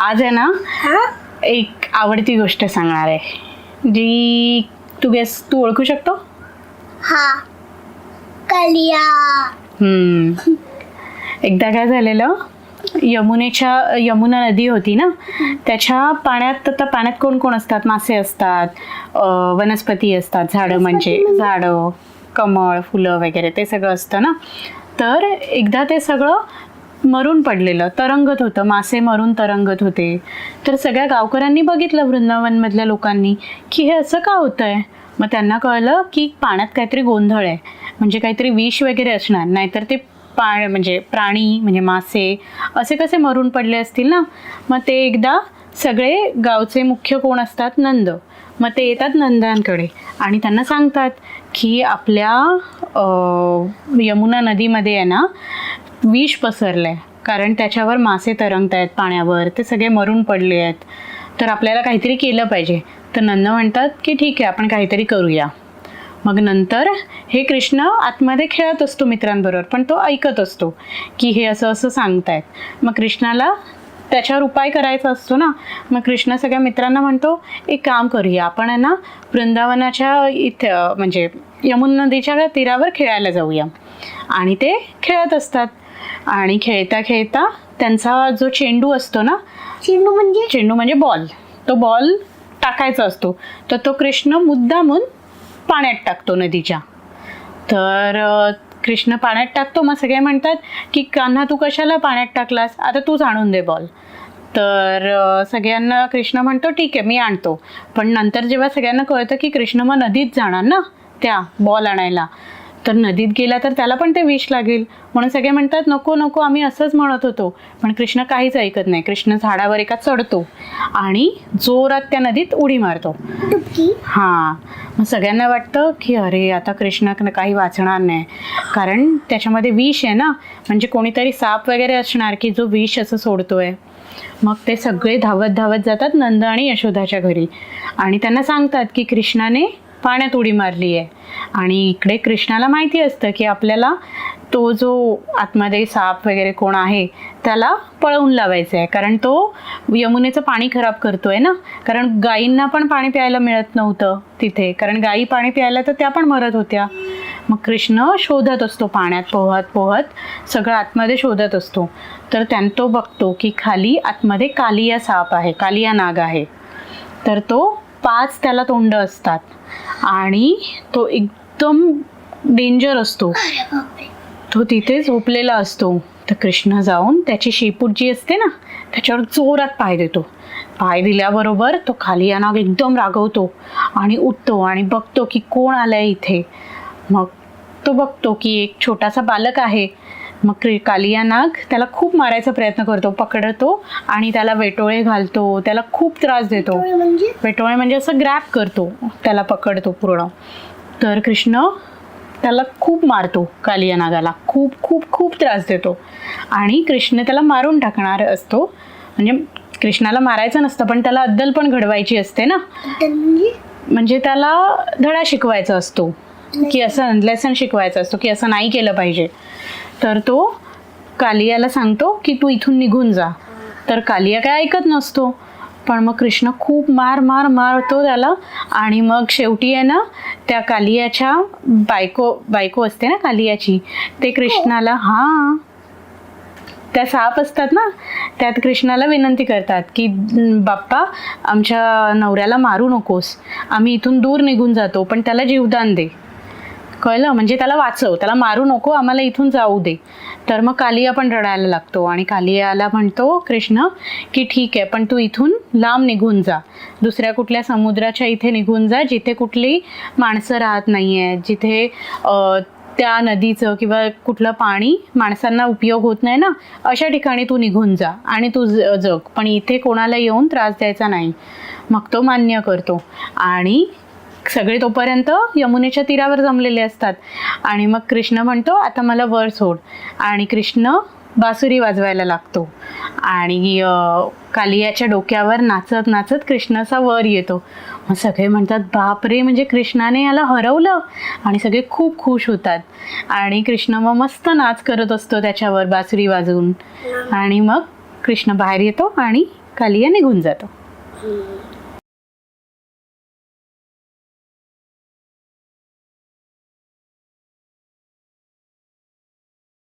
आज आहे ना एक आवडती गोष्ट सांगणार आहे. जी तू गेस तू ओळखू शकतो? हा. कलिया. हम्म. एकदा काय झालेलं? यमुनेच्या यमुना नदी होती ना त्याच्या पाण्यात आता पाण्यात कोण कोण असतात? मासे असतात अं, वनस्पती असतात झाडं म्हणजे? झाडं कमळ फुलं वगैरे ते सगळं असतं ना. तर एकदा ते सगळं मरून पडलेलं तरंगत होतं मासे मरून तरंगत होते. तर सगळ्या गावकऱ्यांनी बघितलं वृंदावनमधल्या लोकांनी की हे असं का होतं आहे मग त्यांना कळलं की पाण्यात काहीतरी गोंधळ आहे. म्हणजे काहीतरी विष वगैरे असणार नाहीतर ते पा म्हणजे प्राणी म्हणजे मासे असे कसे मरून पडले असतील ना? मग ते एकदा सगळे गावचे मुख्य कोण असतात? नंद. मग ते येतात नंदांकडे आणि त्यांना सांगतात की आपल्या यमुना नदीमध्ये आहे ना विष पसरलं आहे कारण त्याच्यावर मासे तरंगत आहेत पाण्यावर ते सगळे मरून पडले आहेत. तर आपल्याला काहीतरी केलं पाहिजे. तर नंद म्हणतात की ठीक आहे आपण काहीतरी करूया. मग नंतर हे कृष्ण आतमध्ये खेळत असतो मित्रांबरोबर पण तो ऐकत असतो की हे असं असं सांगतायत. मग कृष्णाला त्याच्यावर उपाय करायचा असतो ना. मग कृष्ण सगळ्या मित्रांना म्हणतो एक काम करूया आपण आहे ना वृंदावनाच्या इथं म्हणजे यमुना नदीच्या तीरावर खेळायला जाऊया. आणि ते खेळत असतात. आणि खेळता खेळता त्यांचा जो चेंडू असतो ना चेंडू म्हणजे? चेंडू म्हणजे बॉल. तो बॉल टाकायचा असतो. तर तो कृष्ण मुद्दामून पाण्यात टाकतो नदीच्या. तर कृष्ण पाण्यात टाकतो. मग सगळे म्हणतात की कान्हा तू कशाला पाण्यात टाकलास? आता तूच आणून दे बॉल. तर सगळ्यांना कृष्ण म्हणतो ठीक आहे मी आणतो. पण नंतर जेव्हा सगळ्यांना कळतं की कृष्ण मग नदीत जाणार ना त्या बॉल आणायला तर नदीत गेला तर त्याला पण ते विष लागेल. म्हणून सगळे म्हणतात नको नको आम्ही असंच म्हणत होतो. पण कृष्ण काहीच ऐकत नाही. कृष्ण झाडावर एका चढतो आणि जोरात त्या नदीत उडी मारतो. हां. मग सगळ्यांना वाटतं की अरे आता कृष्ण काही वाचणार नाही. कारण त्याच्यामध्ये विष आहे ना. म्हणजे कोणीतरी साप वगैरे असणार की जो विष असं सोडतोय. मग ते सगळे धावत धावत जातात नंद आणि यशोदाच्या घरी. आणि त्यांना सांगतात की कृष्णाने पाण्यात उडी मारली आहे आणि इकडे कृष्णाला माहिती असतं की आपल्याला तो जो आतमध्ये साप वगैरे कोण आहे त्याला पळवून लावायचा आहे कारण तो यमुनेचं पाणी खराब करतोय ना? कारण गायींना पण पाणी प्यायला मिळत नव्हतं तिथे. कारण गायी पाणी प्यायला तर त्या पण मरत होत्या. मग कृष्ण शोधत असतो पाण्यात पोहत पोहत सगळं आतमध्ये शोधत असतो. तर त्यान तो बघतो की खाली आतमध्ये कालिया साप आहे कालिया नाग आहे. तर तो पाच त्याला तोंड असतात. आणि तो एकदम डेंजर असतो. तो तिथे झोपलेला असतो. तर कृष्ण जाऊन त्याची शेपूट जी असते ना त्याच्यावर जोरात पाय देतो. पाय दिल्याबरोबर तो खाली नाग एकदम रागवतो आणि उठतो आणि बघतो की कोण आलंय इथे. मग तो बघतो की एक छोटासा बालक आहे. मग कालिया नाग त्याला खूप मारायचा प्रयत्न करतो पकडतो आणि त्याला वेटोळे घालतो त्याला खूप त्रास देतो. डोळे म्हणजे? वेटोळे म्हणजे असं ग्रॅप करतो त्याला पकडतो पूर्ण. तर कृष्ण त्याला खूप मारतो कालिया नागाला. खूप खूप खूप त्रास देतो. आणि कृष्ण त्याला मारून टाकणार असतो. म्हणजे कृष्णाला मारायचं नसतं पण त्याला अद्दल पण घडवायची असते ना. म्हणजे? म्हणजे त्याला धडा शिकवायचा असतो. की असं लेसन शिकवायचा असतो की असं नाही केलं पाहिजे. तर तो कालियाला सांगतो की तू इथून निघून जा. तर कालिया काय ऐकत नसतो. पण मग कृष्ण खूप मार मार मारतो त्याला. आणि मग शेवटी आहे ना त्या कालियाच्या बायको बायको असते ना कालियाची ते कृष्णाला हां. त्या साप असतात ना त्यात कृष्णाला विनंती करतात की "न, बाप्पा आमच्या नवऱ्याला मारू नकोस. आम्ही इथून दूर निघून जातो पण त्याला जीवदान दे. कळलं? म्हणजे त्याला वाचव. त्याला मारू नको आम्हाला इथून जाऊ दे. तर मग कालिया पण रडायला लागतो आणि कालियाला म्हणतो कृष्ण की ठीक आहे पण तू इथून लांब निघून जा. दुसऱ्या कुठल्या समुद्राच्या इथे निघून जा जिथे कुठली माणसं राहत नाही आहेत जिथे त्या नदीचं किंवा कुठलं पाणी माणसांना उपयोग होत नाही ना अशा ठिकाणी तू निघून जा आणि तू ज- जग. पण इथे कोणाला येऊन त्रास द्यायचा नाही. मग तो मान्य करतो. आणि सगळे तोपर्यंत यमुनेच्या तीरावर जमलेले असतात. आणि मग कृष्ण म्हणतो आता मला वर सोड. आणि कृष्ण बासुरी वाजवायला लागतो. आणि कालियाच्या डोक्यावर नाचत नाचत कृष्णाचा वर येतो. मग सगळे म्हणतात बाप रे म्हणजे कृष्णाने याला हरवलं. आणि सगळे खूप खुश होतात. आणि कृष्ण मग मस्त नाच करत असतो त्याच्यावर बासुरी वाजवून. आणि मग कृष्ण बाहेर येतो आणि कालिया निघून जातो.